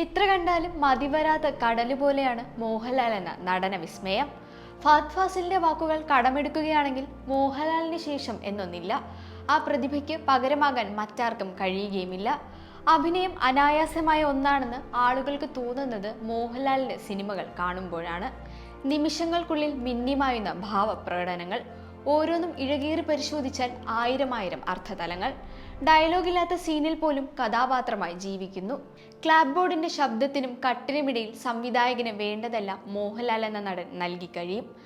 എത്ര കണ്ടാലും മതിവരാത്ത കടൽ പോലെയാണ് മോഹൻലാൽ എന്ന നടന വിസ്മയം. ഫഹദ് ഫാസിലിന്റെ വാക്കുകൾ കടമെടുക്കുകയാണെങ്കിൽ മോഹൻലാലിന് ശേഷം എന്നൊന്നില്ല. ആ പ്രതിഭയ്ക്ക് പകരമാകാൻ മറ്റാർക്കും കഴിയുകയുമില്ല. അഭിനയം അനായാസമായ ഒന്നാണെന്ന് ആളുകൾക്ക് തോന്നുന്നത് മോഹൻലാലിന്റെ സിനിമകൾ കാണുമ്പോഴാണ്. നിമിഷങ്ങൾക്കുള്ളിൽ മിന്നിമായുന്ന ഭാവപ്രകടനങ്ങൾ. ഓരോന്നും ഇഴകീറി പരിശോധിച്ചാൽ ആയിരം ആയിരം അർത്ഥതലങ്ങൾ. ഡയലോഗില്ലാത്ത സീനിൽ പോലും കഥാപാത്രമായി ജീവിക്കുന്നു. ക്ലാബ് ബോർഡിന്റെ ശബ്ദത്തിനും കട്ടിനുമിടയിൽ സംവിധായകന് വേണ്ടതെല്ലാം മോഹൻലാൽ എന്ന നടൻ നൽകി കഴിയും.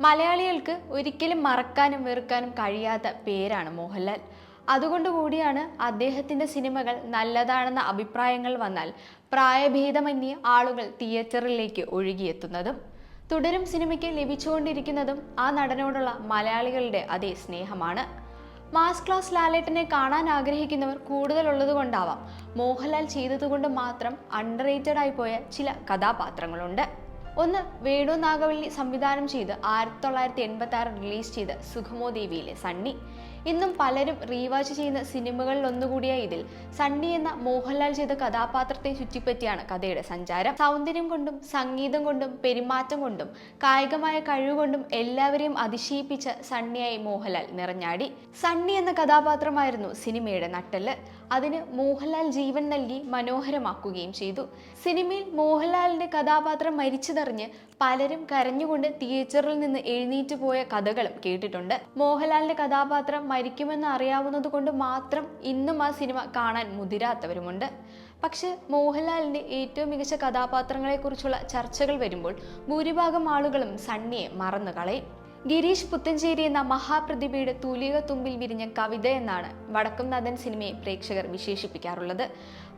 മലയാളികൾക്ക് ഒരിക്കലും മറക്കാനും വെറുക്കാനും കഴിയാത്ത പേരാണ് മോഹൻലാൽ. അതുകൊണ്ട് കൂടിയാണ് അദ്ദേഹത്തിന്റെ സിനിമകൾ നല്ലതാണെന്ന അഭിപ്രായങ്ങൾ വന്നാൽ പ്രായഭേദമന്യേ ആളുകൾ തിയേറ്ററിലേക്ക് ഒഴുകിയെത്തുന്നതും. തുടരും സിനിമയ്ക്ക് ലഭിച്ചുകൊണ്ടിരിക്കുന്നതും ആ നടനോടുള്ള മലയാളികളുടെ അതേ സ്നേഹമാണ്. മാസ് ക്ലാസ് ലാലേട്ടനെ കാണാൻ ആഗ്രഹിക്കുന്നവർ കൂടുതലുള്ളത് കൊണ്ടാവാം മോഹൻലാൽ ചെയ്തതുകൊണ്ട് മാത്രം അണ്ടർ ആയി പോയ ചില കഥാപാത്രങ്ങളുണ്ട്. ഒന്ന് വേണു നാഗവള്ളി സംവിധാനം ചെയ്ത് ആയിരത്തി തൊള്ളായിരത്തി എൺപത്തി ആറ് റിലീസ് ചെയ്ത സുഖമോ ദേവിയിലെ സണ്ണി. ഇന്നും പലരും റീവാച്ച് ചെയ്യുന്ന സിനിമകളിൽ ഒന്നുകൂടിയ ഇതിൽ. സണ്ണി എന്ന മോഹൻലാൽ ചെയ്ത കഥാപാത്രത്തെ ചുറ്റിപ്പറ്റിയാണ് കഥയുടെ സഞ്ചാരം. സൗന്ദര്യം കൊണ്ടും സംഗീതം കൊണ്ടും പെരുമാറ്റം കൊണ്ടും കായികമായ കഴിവുകൊണ്ടും എല്ലാവരെയും അതിശയിപ്പിച്ച സണ്ണിയായി മോഹൻലാൽ നിറഞ്ഞാടി. സണ്ണി എന്ന കഥാപാത്രമായിരുന്നു സിനിമയുടെ നട്ടെല്ല്. അതിന് മോഹൻലാൽ ജീവൻ നൽകി മനോഹരമാക്കുകയും ചെയ്തു. സിനിമയിൽ മോഹൻലാലിന്റെ കഥാപാത്രം മരിച്ചതറിഞ്ഞ് പലരും കരഞ്ഞുകൊണ്ട് തിയേറ്ററിൽ നിന്ന് എഴുന്നേറ്റ് പോയ കഥകളും കേട്ടിട്ടുണ്ട്. മോഹൻലാലിന്റെ കഥാപാത്രം മരിക്കുമെന്ന് അറിയാവുന്നത് കൊണ്ട് മാത്രം ഇന്നും ആ സിനിമ കാണാൻ മുതിരാത്തവരുമുണ്ട്. പക്ഷെ മോഹൻലാലിന്റെ ഏറ്റവും മികച്ച കഥാപാത്രങ്ങളെക്കുറിച്ചുള്ള ചർച്ചകൾ വരുമ്പോൾ ഭൂരിഭാഗം ആളുകളും സണ്ണിയെ മറന്നു കളയും ഗിരീഷ് പുത്തഞ്ചേരി എന്ന മഹാപ്രതിഭയുടെ തൂലിക തുമ്പിൽ വിരിഞ്ഞ കവിത എന്നാണ് വടക്കുംനാഥൻ സിനിമയെ പ്രേക്ഷകർ വിശേഷിപ്പിക്കാറുള്ളത്.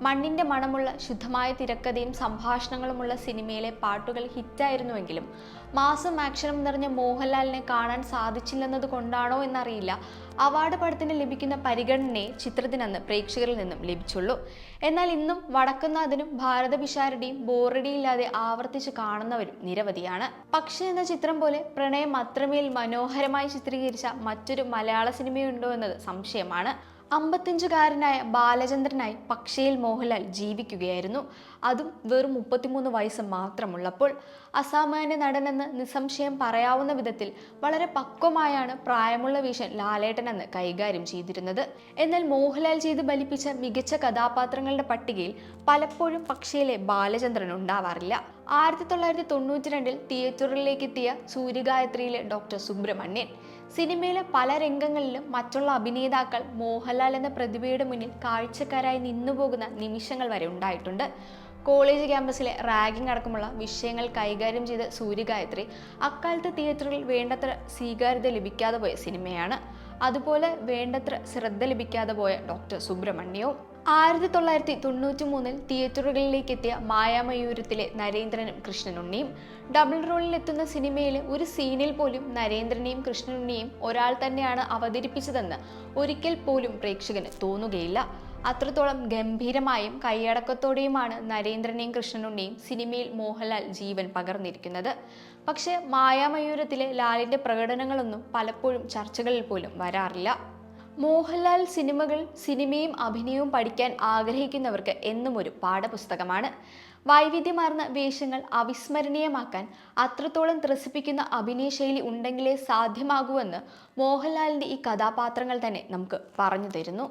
മണ്ണിന്റെ മണമുള്ള ശുദ്ധമായ തിരക്കഥയും സംഭാഷണങ്ങളുമുള്ള സിനിമയിലെ പാട്ടുകൾ ഹിറ്റായിരുന്നുവെങ്കിലും മാസം ആക്ഷനും നിറഞ്ഞ മോഹൻലാലിനെ കാണാൻ സാധിച്ചില്ലെന്നത് കൊണ്ടാണോ എന്നറിയില്ല. അവാർഡ് പടത്തിന് ലഭിക്കുന്ന പരിഗണനയെ ചിത്രത്തിനന്ന് പ്രേക്ഷകരിൽ നിന്നും ലഭിച്ചുള്ളൂ. എന്നാൽ ഇന്നും വടക്കുന്നാഥനും ഭാരതപിഷാരടിയും ബോറടിയില്ലാതെ ആവർത്തിച്ച് കാണുന്നവരും നിരവധിയാണ്. പക്ഷേ എന്ന ചിത്രം പോലെ പ്രണയം അത്രമേൽ മനോഹരമായി ചിത്രീകരിച്ച മറ്റൊരു മലയാള സിനിമയുണ്ടോ എന്നത് സംശയമാണ്. അമ്പത്തഞ്ചുകാരനായ ബാലചന്ദ്രനായി പക്ഷയിൽ മോഹൻലാൽ ജീവിക്കുകയായിരുന്നു. അതും വെറും മുപ്പത്തിമൂന്ന് വയസ്സ് മാത്രമുള്ളപ്പോൾ. അസാമാന്യ നടനെന്ന് നിസ്സംശയം പറയാവുന്ന വിധത്തിൽ വളരെ പക്വമായാണ് പ്രായമുള്ള വീഷൻ ലാലേട്ടൻ എന്ന് കൈകാര്യം ചെയ്തിരുന്നത്. എന്നാൽ മോഹൻലാൽ ചെയ്ത് ബലിപ്പിച്ച മികച്ച കഥാപാത്രങ്ങളുടെ പട്ടികയിൽ പലപ്പോഴും പക്ഷിയിലെ ബാലചന്ദ്രൻ ഉണ്ടാവാറില്ല. ആയിരത്തി തൊള്ളായിരത്തി തൊണ്ണൂറ്റി രണ്ടിൽ തിയേറ്ററിലേക്ക് എത്തിയ സൂര്യഗായത്രിയിലെ ഡോക്ടർ സുബ്രഹ്മണ്യൻ. സിനിമയിലെ പല രംഗങ്ങളിലും മറ്റുള്ള അഭിനേതാക്കൾ മോഹൻലാൽ എന്ന പ്രതിഭയുടെ മുന്നിൽ കാഴ്ചക്കാരായി നിന്നുപോകുന്ന നിമിഷങ്ങൾ വരെ ഉണ്ടായിട്ടുണ്ട്. കോളേജ് ക്യാമ്പസിലെ റാഗിംഗ് അടക്കമുള്ള വിഷയങ്ങൾ കൈകാര്യം ചെയ്ത സൂര്യഗായത്രി അക്കാലത്ത് തിയേറ്ററിൽ വേണ്ടത്ര സ്വീകാര്യത ലഭിക്കാതെ പോയ സിനിമയാണ്. അതുപോലെ വേണ്ടത്ര ശ്രദ്ധ ലഭിക്കാതെ പോയ ഡോക്ടർ സുബ്രഹ്മണ്യവും. ആയിരത്തി തൊള്ളായിരത്തി തൊണ്ണൂറ്റി മൂന്നിൽ തിയേറ്ററുകളിലേക്ക് എത്തിയ മായാമയൂരത്തിലെ നരേന്ദ്രനും കൃഷ്ണനുണ്ണിയും. ഡബിൾ റോളിൽ എത്തുന്ന സിനിമയിലെ ഒരു സീനിൽ പോലും നരേന്ദ്രനെയും കൃഷ്ണനുണ്ണിയും ഒരാൾ തന്നെയാണ് അവതരിപ്പിച്ചതെന്ന് ഒരിക്കൽ പോലും പ്രേക്ഷകന് തോന്നുകയില്ല. അത്രത്തോളം ഗംഭീരമായും കൈയടക്കത്തോടെയുമാണ് നരേന്ദ്രനെയും കൃഷ്ണനുണ്ണിയും സിനിമയിൽ മോഹൻലാൽ ജീവൻ പകർന്നിരിക്കുന്നത്. പക്ഷേ മായാമയൂരത്തിലെ ലാലിന്റെ പ്രകടനങ്ങളൊന്നും പലപ്പോഴും ചർച്ചകളിൽ പോലും വരാറില്ല. മോഹൻലാൽ സിനിമകൾ സിനിമയും അഭിനയവും പഠിക്കാൻ ആഗ്രഹിക്കുന്നവർക്ക് എന്നും ഒരു പാഠപുസ്തകമാണ്. വൈവിധ്യമാർന്ന വേഷങ്ങൾ അവിസ്മരണീയമാക്കാൻ അത്രത്തോളം ത്രസിപ്പിക്കുന്ന അഭിനയശൈലി ഉണ്ടെങ്കിലേ സാധ്യമാകൂവെന്ന് മോഹൻലാലിന്റെ ഈ കഥാപാത്രങ്ങൾ തന്നെ നമുക്ക് പറഞ്ഞു തരുന്നു.